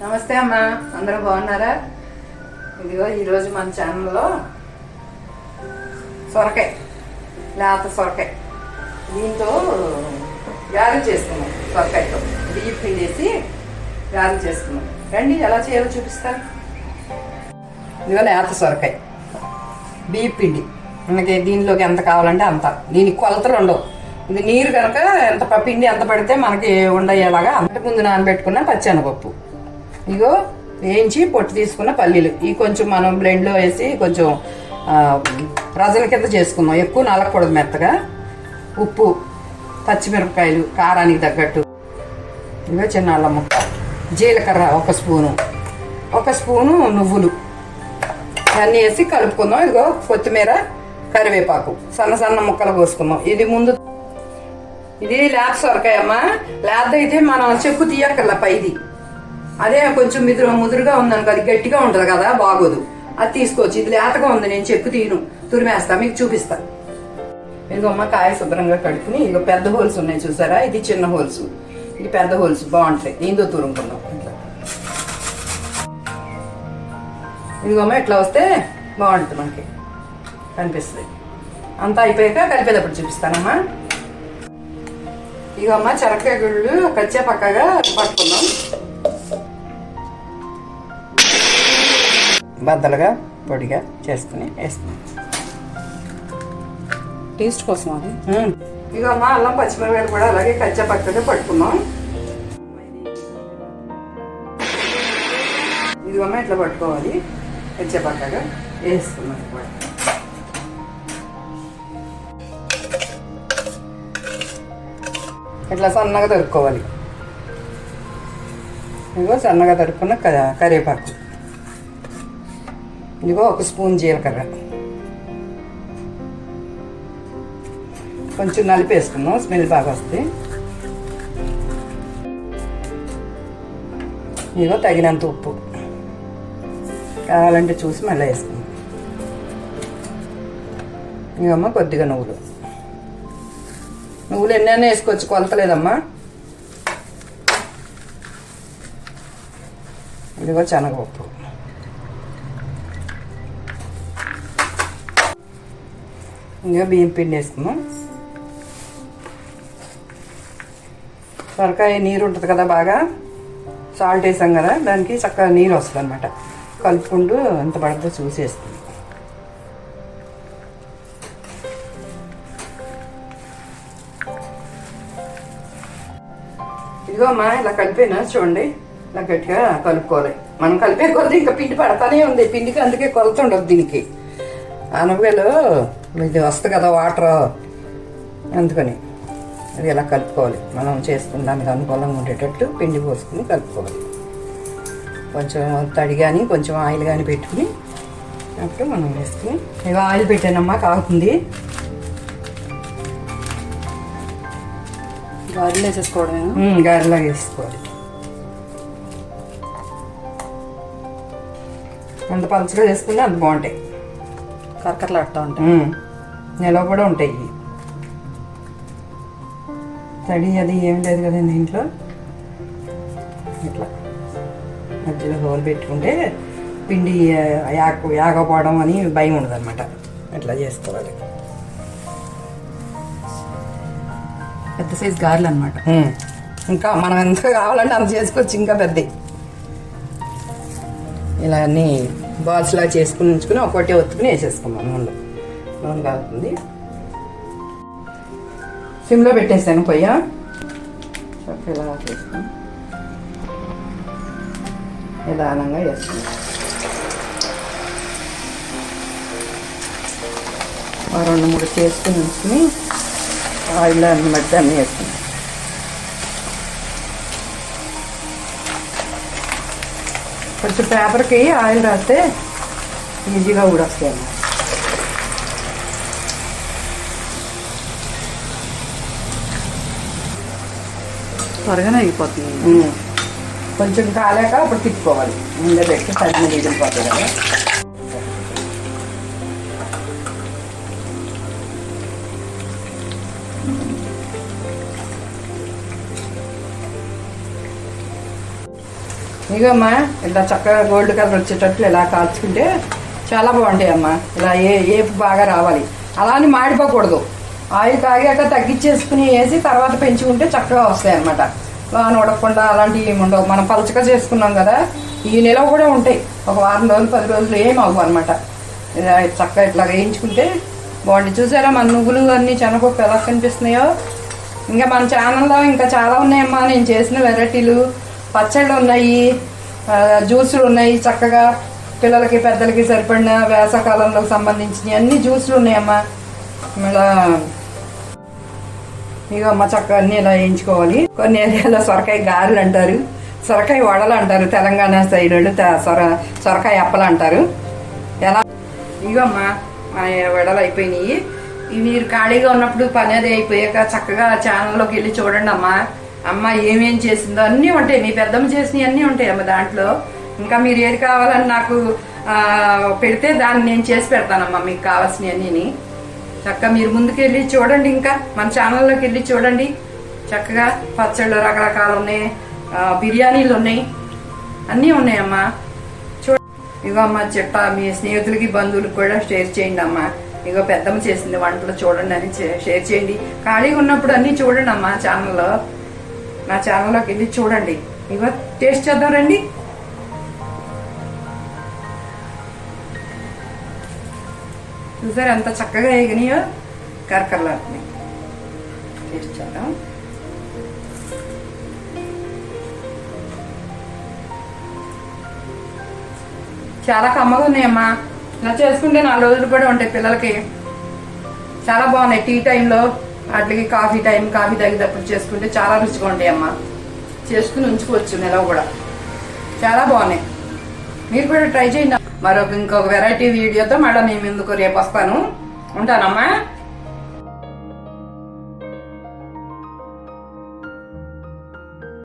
నమస్తే అమ్మా అందరూ బాగున్నారా? ఇదిగో ఈరోజు మన ఛానల్లో సొరకాయ లేత సొరకాయ. దీంతో గారెలు చేసుకున్నాం సొరకాయతో. బియ్యం పిండి చేసి గారెలు చేసుకున్నాం. రండి ఎలా చేయాలో చూపిస్తాను. ఇదిగో లేత సొరకాయ. బియ్య పిండి. మనకి దీనిలోకి ఎంత కావాలంటే అంత. దీనికి కొలతలు ఉండవు. ఇది నీరు కనుక ఎంత పిండి ఎంత పడితే మనకి ఉండయ్యేలాగా అంతకుముందు నానబెట్టుకున్న పచ్చెనపప్పు ఇగో వేయించి పొట్టు తీసుకున్న పల్లీలు. ఇవి కొంచెం మనం బ్లెండ్లో వేసి కొంచెం ప్రజల కింద చేసుకుందాం. ఎక్కువ నలకూడదు మెత్తగా. ఉప్పు పచ్చిమిరపకాయలు కారానికి తగ్గట్టు. ఇవే చిన్న అల్లం ముక్క. జీలకర్ర ఒక స్పూను. ఒక స్పూను నువ్వులు. అన్నీ వేసి కలుపుకుందాం. ఇదిగో కొత్తిమీర కరివేపాకు. సన్న సన్న ముక్కలు కోసుకుందాం. ఇది ముందు ఇది లేత సొరకాయ అమ్మా లేత అయితే మనం చెక్కు తీయక్కర్లా పైది. అదే కొంచెం ముదురు ముదురుగా ఉందనుకో అది గట్టిగా ఉంటుంది కదా బాగోదు. అది తీసుకోవచ్చు. ఇది లేతగా ఉంది నేను చెక్కు తీను. తురిమేస్తా మీకు చూపిస్తా. ఇదిగో అమ్మ కాయ శుభ్రంగా కడుకుని ఇదిగో పెద్ద హోల్స్ ఉన్నాయి చూసారా? ఇది చిన్న హోల్స్. ఇది పెద్ద హోల్స్ బాగుంటాయి. దీంతో తురుముకుందాం. ఇట్లా ఇదిగోమ్మ ఇట్లా వస్తే బాగుంటుంది మనకి. కనిపిస్తుంది. అంతా అయిపోయాక కలిపేటప్పుడు చూపిస్తానమ్మా. ఇగమ్మా చెరకాయ గుళ్ళు కచ్చే పక్కగా పట్టుకుందాం. బద్దలుగా పొడిగా చేసుకుని వేస్తున్నాం టేస్ట్ కోసం అది? ఇగమ్మా అల్లం పచ్చిమిరపకాయలు కూడా అలాగే కచ్చా పక్కగా పట్టుకుందాం. ఇదిగమ్మా ఇట్లా పట్టుకోవాలి? కచ్చా పక్కగా వేసుకున్నాం కూడా ఇట్లా సన్నగా తరుక్కోవాలి? ఇదిగో సన్నగా తరుక్కున్న కరివేపాకు. ఇదిగో ఒక స్పూన్ జీలకర్ర. కొంచెం నలిపేసుకుందాం స్మెల్ బాగా వస్తే ఇదిగో తగినంత ఉప్పు. కావాలంటే చూసి మళ్ళీ వేసుకుందాం. ఇవమ్మ కొద్దిగా నువ్వులు. నువ్వులు ఎన్నైనా వేసుకోవచ్చు కొలతలేదమ్మా. ఇదిగో శనగపప్పు. ఇంకా బియ్యం పిండి వేసుకుందాం. సొరకాయ నీరు ఉంటుంది కదా బాగా. సాల్ట్ వేసాం కదా దానికి చక్కగా నీరు వస్తుంది అనమాట కలుపుకుంటూ ఎంత పడుతుందో చూసేస్తుంది ఇదిగో అమ్మా ఇలా కలిపినా చూడండి. ఇలా గట్టిగా కలుపుకోవాలి. మనం కలిపే కొద్ది ఇంకా పిండి పడతానే ఉంది. పిండికి అందుకే కొలత ఉండదు దీనికి. అనగలు ఇది వస్తుంది కదా వాటర్. అందుకని అది ఇలా కలుపుకోవాలి? మనం చేసుకున్న దానికి అనుకూలంగా ఉండేటట్టు పిండి పోసుకుని కలుపుకోవాలి. కొంచెం తడి కానీ కొంచెం ఆయిల్ కానీ పెట్టుకుని అప్పుడు మనం వేసుకుని ఇక ఆయిల్ పెట్టానమ్మా కాగుతుంది గారెలు వేసేసుకోవడమేనా ఉమ్, గారెలా వేసుకోవాలి. అంత పలుచగా చేసుకుంటే అంత బాగుంటాయి. కరకరలాడుతూ ఉంటాయి. నిలవ కూడా ఉంటాయి ఇవి. తడి అది ఏం లేదు కదండి ఇంట్లో? ఇట్లా. మధ్యలో హోల్ పెట్టుకుంటే పిండి యాక యాకపోవడం అని భయం ఉండదు అనమాట ఇట్లా చేసుకోవాలి పెద్ద సైజ్ గారెలు అనమాట. ఇంకా మనం ఎంత కావాలంటే అంత చేసుకోవచ్చు ఇంకా పెద్ద ఇలా అన్ని బాల్స్లా చేసుకుని ఉంచుకుని ఒకటే ఒత్తుకుని వేసేసుకున్నాం నూనె. నూనె కాగుతుంది సిమ్లో పెట్టేసాను పొయ్య. చక్కగా ఇలా చేసుకుని నిదానంగా వేసుకున్నాం రెండు మూడు చేసుకుని ఉంచుకుని ఆయిల్ అన్ని మధ్య అన్నీ వేసుకున్నాం కొంచెం పేపర్కి ఆయిల్ రాస్తే ఈజీగా ఊడొస్తాయి అన్నమాట త్వరగానే అయిపోతుంది ఉమ్. కొంచెం కాలాక అప్పుడు తిప్పుకోవాలి ముందే పెట్టి తగిన మిగిలిపోతుంది కదా ఇగమ్మా ఇలా చక్కగా గోల్డ్ కలర్ వచ్చేటట్లు ఇలా కాల్చుకుంటే చాలా బాగుంటాయి అమ్మా ఇలా ఏ ఏపు బాగా రావాలి. అలా అని మాడిపోకూడదు. ఆయిల్ కాగాక తగ్గించేసుకుని వేసి తర్వాత పెంచుకుంటే చక్కగా వస్తాయి అన్నమాట లోన ఉడకకుండా అలాంటివి ఏమి ఉండవు. మనం పలచగా చేసుకున్నాం కదా ఈ నెల కూడా ఉంటాయి. ఒక వారం రోజులు పది రోజులు ఏం అవ్వు అనమాట ఇలా చక్కగా ఇట్లా వేయించుకుంటే బాగుంటుంది చూసారా మన నువ్వులు అన్నీ చెనగొప్ప ఎలా కనిపిస్తున్నాయో? ఇంకా మన ఛానల్లో ఇంకా చాలా ఉన్నాయమ్మా. నేను చేసిన వెరైటీలు. పచ్చళ్ళు ఉన్నాయి జ్యూసులు ఉన్నాయి చక్కగా. పిల్లలకి పెద్దలకి సరిపడిన వేసవకాలంలో సంబంధించినవి అన్ని జ్యూసులు ఉన్నాయమ్మా. ఇలా ఇగో అమ్మ చక్కగా అన్ని ఇలా వేయించుకోవాలి. కొన్ని ఏరియాలో సొరకాయ గారెలు అంటారు సొరకాయ వడలు అంటారు తెలంగాణ సైడ్ వాళ్ళు సొర సొరకాయ అప్పలు అంటారు. ఎలా? ఇగో అమ్మా వడలు అయిపోయినాయి. మీరు ఖాళీగా ఉన్నప్పుడు పని అది అయిపోయాక చక్కగా ఛానల్లోకి వెళ్ళి చూడండి అమ్మా అమ్మ ఏమేం చేసిందో అన్నీ ఉంటాయి. మీ పెద్దమ్మ చేసినవి అన్నీ ఉంటాయి అమ్మ దాంట్లో. ఇంకా మీరు ఏది కావాలని నాకు పెడితే దాన్ని నేను చేసి పెడతానమ్మా మీకు కావాల్సినవి అన్నీని. చక్కగా మీరు ముందుకెళ్ళి చూడండి ఇంకా. మన ఛానల్లోకి వెళ్ళి చూడండి. చక్కగా పచ్చళ్ళు రకరకాలు ఉన్నాయి. బిర్యానీలు ఉన్నాయి. అన్నీ ఉన్నాయమ్మా చూడ ఇగో అమ్మ చెట్ట మీ స్నేహితులకి బంధువులకు కూడా షేర్ చేయండి అమ్మా. ఇగో పెద్దమ్మ చేసింది వంటలు చూడండి అని షేర్ చేయండి. ఖాళీగా ఉన్నప్పుడు అన్నీ చూడండి అమ్మా ఛానల్లో. నా ఛానల్లోకి వెళ్ళి చూడండి. ఇగో టేస్ట్ చేద్దాం రండి. చూసారు ఎంత చక్కగా ఎగినాయో? కరకరలాడుతున్నాయి. టేస్ట్ చేద్దాం. చాలా కమ్మగా ఉన్నాయమ్మా. ఇలా చేసుకుంటే నాలుగు రోజులు కూడా ఉంటాయి పిల్లలకి. చాలా బాగున్నాయి టీ టైంలో వాటికి కాఫీ టైం కాఫీ తాగేటప్పుడు చేసుకుంటే చాలా రుచిగా ఉంటాయి అమ్మా. చేసుకుని ఉంచుకోవచ్చు నెల కూడా. చాలా బాగున్నాయి. మీరు కూడా ట్రై చేయండి. మరొక ఇంకొక వెరైటీ వీడియోతో మళ్ళీ నేను ఎందుకు రేపు వస్తాను. ఉంటానమ్మా.